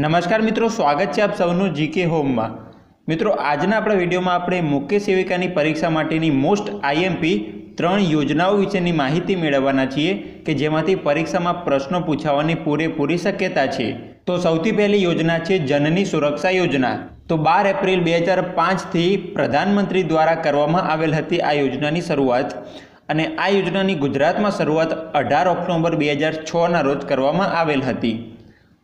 નમસ્કાર મિત્રો, સ્વાગત છે આપ સૌનું જીકે હોમમાં મિત્રો, આજના આપણા વિડીયોમાં આપણે મુખ્ય સેવિકાની પરીક્ષા માટેની મોસ્ટ આઈએમપી ત્રણ યોજનાઓ વિશેની માહિતી મેળવવાના છીએ કે જેમાંથી પરીક્ષામાં પ્રશ્નો પૂછાવાની પૂરેપૂરી શક્યતા છે. તો સૌથી પહેલી યોજના છે જનની સુરક્ષા યોજના. તો બાર એપ્રિલ બે હજાર પાંચથી પ્રધાનમંત્રી દ્વારા કરવામાં આવેલ હતી આ યોજનાની શરૂઆત. અને આ યોજનાની ગુજરાતમાં શરૂઆત અઢાર ઓક્ટોબર બે હજાર છના રોજ કરવામાં આવેલ હતી.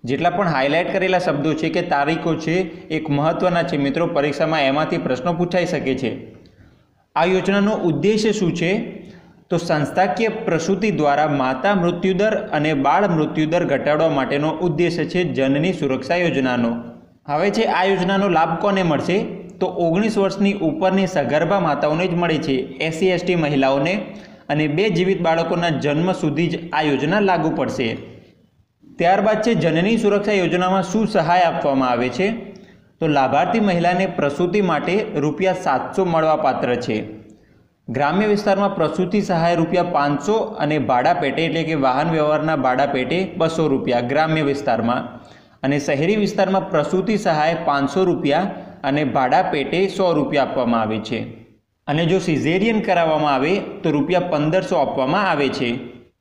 જેટલા પણ હાઇલાઇટ કરેલા શબ્દો છે કે તારીખો છે, એક મહત્ત્વના છે મિત્રો, પરીક્ષામાં એમાંથી પ્રશ્નો પૂછાઈ શકે છે. આ યોજનાનો ઉદ્દેશ્ય શું છે? તો સંસ્થાકીય પ્રસૂતિ દ્વારા માતા મૃત્યુદર અને બાળ મૃત્યુદર ઘટાડવા માટેનો ઉદ્દેશ્ય છે જનની સુરક્ષા યોજનાનો. હવે છે, આ યોજનાનો લાભ કોને મળશે? તો ઓગણીસ વર્ષની ઉપરની સગર્ભા માતાઓને જ મળે છે, એસસી, એસટી મહિલાઓને. અને બે જીવિત બાળકોના જન્મ સુધી જ આ યોજના લાગુ પડશે. ત્યારબાદ છે જનની સુરક્ષા યોજનામાં શું સહાય આપવામાં આવે છે? તો લાભાર્થી મહિલાને પ્રસૂતિ માટે રૂપિયા સાતસો મળવાપાત્ર છે. ગ્રામ્ય વિસ્તારમાં પ્રસૂતિ સહાય રૂપિયા પાંચસો અને ભાડા પેટે એટલે કે વાહન વ્યવહારના ભાડા પેટે બસો રૂપિયા ગ્રામ્ય વિસ્તારમાં. અને શહેરી વિસ્તારમાં પ્રસૂતિ સહાય પાંચસો રૂપિયા અને ભાડા પેટે સો રૂપિયા આપવામાં આવે છે. અને જો સિઝેરિયન કરાવવામાં આવે તો રૂપિયા પંદરસો આપવામાં આવે છે.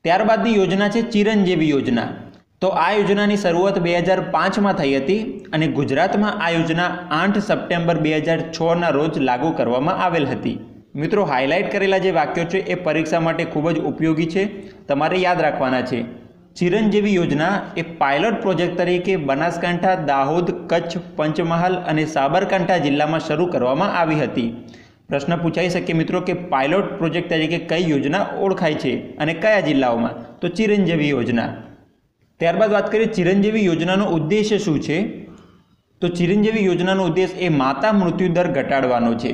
ત્યારબાદની યોજના છે ચિરંજીવી યોજના. તો આ યોજનાની શરૂઆત બે હજાર પાંચમાં થઈ હતી અને ગુજરાતમાં આ યોજના આઠ સપ્ટેમ્બર બે હજાર છના રોજ લાગુ કરવામાં આવેલ હતી. મિત્રો હાઇલાઇટ કરેલા જે વાક્યો છે એ પરીક્ષા માટે ખૂબ જ ઉપયોગી છે. તમારે યાદ રાખવાના છે. ચિરંજીવી યોજના એ પાયલોટ પ્રોજેક્ટ તરીકે બનાસકાંઠા, દાહોદ, કચ્છ, પંચમહાલ અને સાબરકાંઠા જિલ્લામાં શરૂ કરવામાં આવી હતી. પ્રશ્ન પૂછાઈ શકે મિત્રો કે પાયલોટ પ્રોજેક્ટ તરીકે કઈ યોજના ઓળખાય છે અને કયા જિલ્લાઓમાં? તો ચિરંજીવી યોજના. ત્યારબાદ વાત કરીએ ચિરંજીવી યોજનાનો ઉદ્દેશ્ય શું છે? તો ચિરંજીવી યોજનાનો ઉદ્દેશ એ માતા મૃત્યુ દર ઘટાડવાનો છે.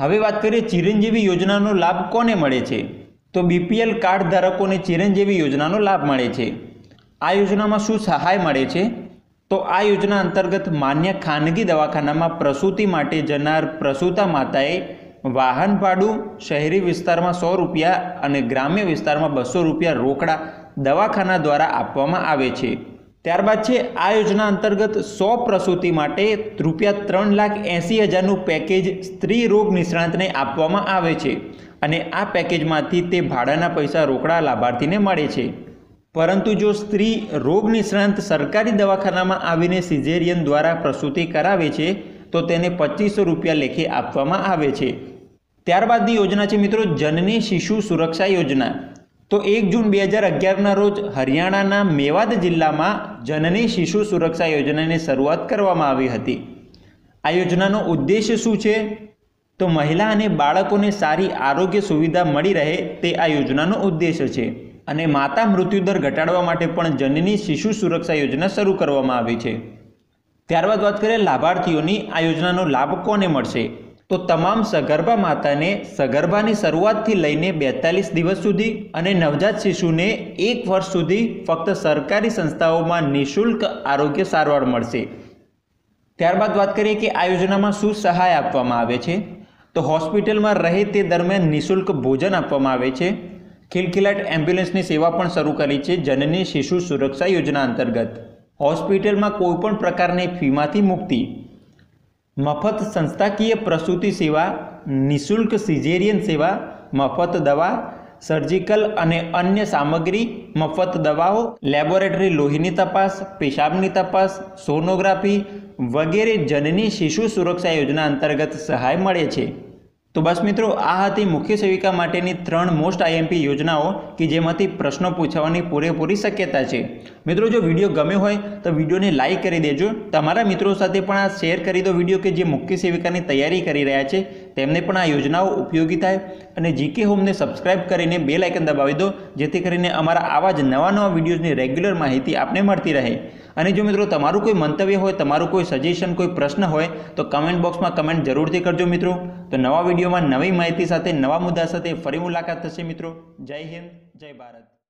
હવે વાત કરીએ ચિરંજીવી યોજનાનો લાભ કોને મળે છે? તો બીપીએલ કાર્ડ ધારકોને ચિરંજીવી યોજનાનો લાભ મળે છે. આ યોજનામાં શું સહાય મળે છે? તો આ યોજના અંતર્ગત માન્ય ખાનગી દવાખાનામાં પ્રસૂતિ માટે જનાર પ્રસૂતા માતાએ વાહન ભાડું શહેરી વિસ્તારમાં સો રૂપિયા અને ગ્રામ્ય વિસ્તારમાં બસો રૂપિયા રોકડા દવાખાના દ્વારા આપવામાં આવે છે. ત્યારબાદ છે, આ યોજના અંતર્ગત સો પ્રસૂતિ માટે રૂપિયા ત્રણ લાખ એંસી હજારનું પેકેજ સ્ત્રી રોગ નિષ્ણાંતને આપવામાં આવે છે અને આ પેકેજમાંથી તે ભાડાના પૈસા રોકડા લાભાર્થીને મળે છે. પરંતુ જો સ્ત્રી રોગ નિષ્ણાંત સરકારી દવાખાનામાં આવીને સિઝેરિયન દ્વારા પ્રસૂતિ કરાવે છે, તો તેને પચીસો રૂપિયા લેખે આપવામાં આવે છે. ત્યારબાદની યોજના છે મિત્રો જનની શિશુ સુરક્ષા યોજના. તો એક જૂન બે હજાર અગિયારના રોજ હરિયાણાના મેવાદ જિલ્લામાં જનની શિશુ સુરક્ષા યોજનાની શરૂઆત કરવામાં આવી હતી. આ યોજનાનો ઉદ્દેશ્ય શું છે? તો મહિલા અને બાળકોને સારી આરોગ્ય સુવિધા મળી રહે તે આ યોજનાનો ઉદ્દેશ્ય છે અને માતા મૃત્યુદર ઘટાડવા માટે પણ જનની શિશુ સુરક્ષા યોજના શરૂ કરવામાં આવી છે. ત્યારબાદ વાત કરીએ લાભાર્થીઓની. આ યોજનાનો લાભ કોને મળશે? તો તમામ સગર્ભા માતાને સગર્ભાની શરૂઆતથી લઈને બેતાલીસ દિવસ સુધી અને નવજાત શિશુને એક વર્ષ સુધી ફક્ત સરકારી સંસ્થાઓમાં નિઃશુલ્ક આરોગ્ય સારવાર મળશે. ત્યારબાદ વાત કરીએ કે આ યોજનામાં શું સહાય આપવામાં આવે છે? તો હોસ્પિટલમાં રહે તે દરમિયાન નિઃશુલ્ક ભોજન આપવામાં આવે છે. ખિલખિલાટ એમ્બ્યુલન્સની સેવા પણ શરૂ કરી છે જનની શિશુ સુરક્ષા યોજના અંતર્ગત. હોસ્પિટલમાં કોઈપણ પ્રકારની ફીમાંથી મુક્તિ મફત સંસ્થાકીય પ્રસૂતિ સેવા, નિઃશુલ્ક સિઝેરિયન સેવા, મફત દવા, સર્જિકલ અને અન્ય સામગ્રી, મફત દવાઓ, લેબોરેટરી લોહીની તપાસ, પેશાબની તપાસ, સોનોગ્રાફી વગેરે જનની શિશુ સુરક્ષા યોજના અંતર્ગત સહાય મળે છે. તો બસ મિત્રો, આ હતી મુખ્ય સેવિકા માટેની ત્રણ મોસ્ટ આઈએમપી યોજનાઓ કે જેમાંથી પ્રશ્નો પૂછવાની પૂરેપૂરી શક્યતા છે. મિત્રો, જો વીડિયો ગમ્યો હોય તો વિડીયોને લાઇક કરી દેજો. તમારા મિત્રો સાથે પણ આ શેર કરી દો વીડિયો કે જે મુખ્ય સેવિકાની તૈયારી કરી રહ્યા છે. તેમને પણ આ યોજનાઓ ઉપયોગી થાય અને જીકે હોમને સબસ્ક્રાઇબ કરીને બે લાઇકન દબાવી દો, જેથી કરીને અમારા આવા જ નવા નવા વિડીયોઝની રેગ્યુલર માહિતી આપને મળતી રહે. અને જો મિત્રો તમારું કોઈ મંતવ્ય હોય, તમારું કોઈ સજેશન કોઈ પ્રશ્ન હોય, તો કમેન્ટ બોક્સમાં કમેન્ટ જરૂરથી કરજો મિત્રો. તો નવા વિડીયોમાં નવી માહિતી સાથે, નવા મુદ્દા સાથે ફરી મુલાકાત થશે મિત્રો. જય હિન્દ, જય ભારત.